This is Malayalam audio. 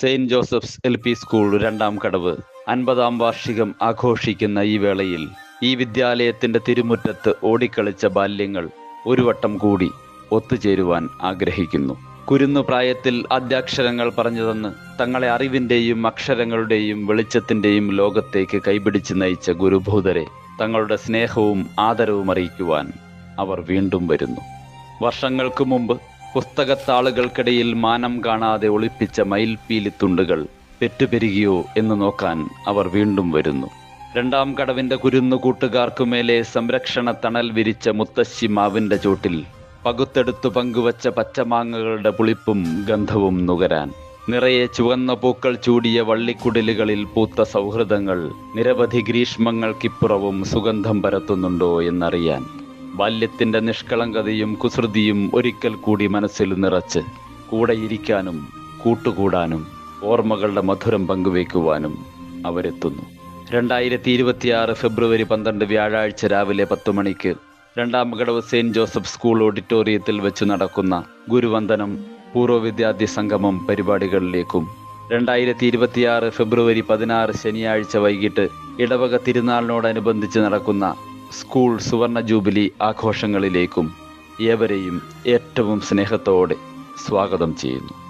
Saint Joseph's L P school രണ്ടാം കടവ് അൻപതാം വാർഷികം ആഘോഷിക്കുന്ന ഈ വേളയിൽ ഈ വിദ്യാലയത്തിന്റെ തിരുമുറ്റത്ത് ഓടിക്കളിച്ച ബാല്യങ്ങൾ ഒരു വട്ടം കൂടി ഒത്തുചേരുവാൻ ആഗ്രഹിക്കുന്നു. കുരുന്നു പ്രായത്തിൽ അദ്യാക്ഷരങ്ങൾ പറഞ്ഞു തന്ന് തങ്ങളെ അറിവിന്റെയും അക്ഷരങ്ങളുടെയും വെളിച്ചത്തിന്റെയും ലോകത്തേക്ക് കൈപിടിച്ച് നയിച്ച ഗുരുഭൂതരെ തങ്ങളുടെ സ്നേഹവും ആദരവും അറിയിക്കുവാൻ അവർ വീണ്ടും വരുന്നു. വർഷങ്ങൾക്ക് മുമ്പ് പുസ്തകത്താളുകൾക്കിടയിൽ മാനം കാണാതെ ഒളിപ്പിച്ച മയിൽപീലി തുണ്ടുകൾ പെറ്റുപെരുകിയോ എന്ന് നോക്കാൻ അവർ വീണ്ടും വരുന്നു. രണ്ടാം കടവിന്റെ കുരുന്നു കൂട്ടുകാർക്കുമേലെ സംരക്ഷണ തണൽ വിരിച്ച മുത്തശ്ശി മാവിന്റെ ചോട്ടിൽ പകുത്തെടുത്തു പങ്കുവച്ച പച്ചമാങ്ങകളുടെ പുളിപ്പും ഗന്ധവും നുകരാൻ. നിറയെ ചുവന്ന പൂക്കൾ ചൂടിയ വള്ളിക്കുടലുകളിൽ പൂത്ത സൗഹൃദങ്ങൾ നിരവധി ഗ്രീഷ്മങ്ങൾക്കിപ്പുറവും സുഗന്ധം പരത്തുന്നുണ്ടോ എന്നറിയാൻ. ബാല്യത്തിന്റെ നിഷ്കളങ്കതയും കുസൃതിയും ഒരിക്കൽ കൂടി മനസ്സിൽ നിറച്ച് കൂടെയിരിക്കാനും കൂട്ടുകൂടാനും ഓർമ്മകളുടെ മധുരം പങ്കുവയ്ക്കുവാനും അവരെത്തുന്നു. രണ്ടായിരത്തി ഇരുപത്തിയാറ് ഫെബ്രുവരി പന്ത്രണ്ട് വ്യാഴാഴ്ച രാവിലെ പത്ത് മണിക്ക് രണ്ടാം ഘടവ് സെയിന്റ് ജോസഫ് സ്കൂൾ ഓഡിറ്റോറിയത്തിൽ വെച്ച് നടക്കുന്ന ഗുരുവന്ദനം പൂർവ വിദ്യാർത്ഥി സംഗമം പരിപാടികളിലേക്കും രണ്ടായിരത്തി ഇരുപത്തിയാറ് ഫെബ്രുവരി പതിനാറ് ശനിയാഴ്ച വൈകിട്ട് ഇടവക തിരുനാളിനോടനുബന്ധിച്ച് നടക്കുന്ന സ്കൂൾ സുവർണ ജൂബിലി ആഘോഷങ്ങളിലേക്കും ഏവരെയും ഏറ്റവും സ്നേഹത്തോടെ സ്വാഗതം ചെയ്യുന്നു.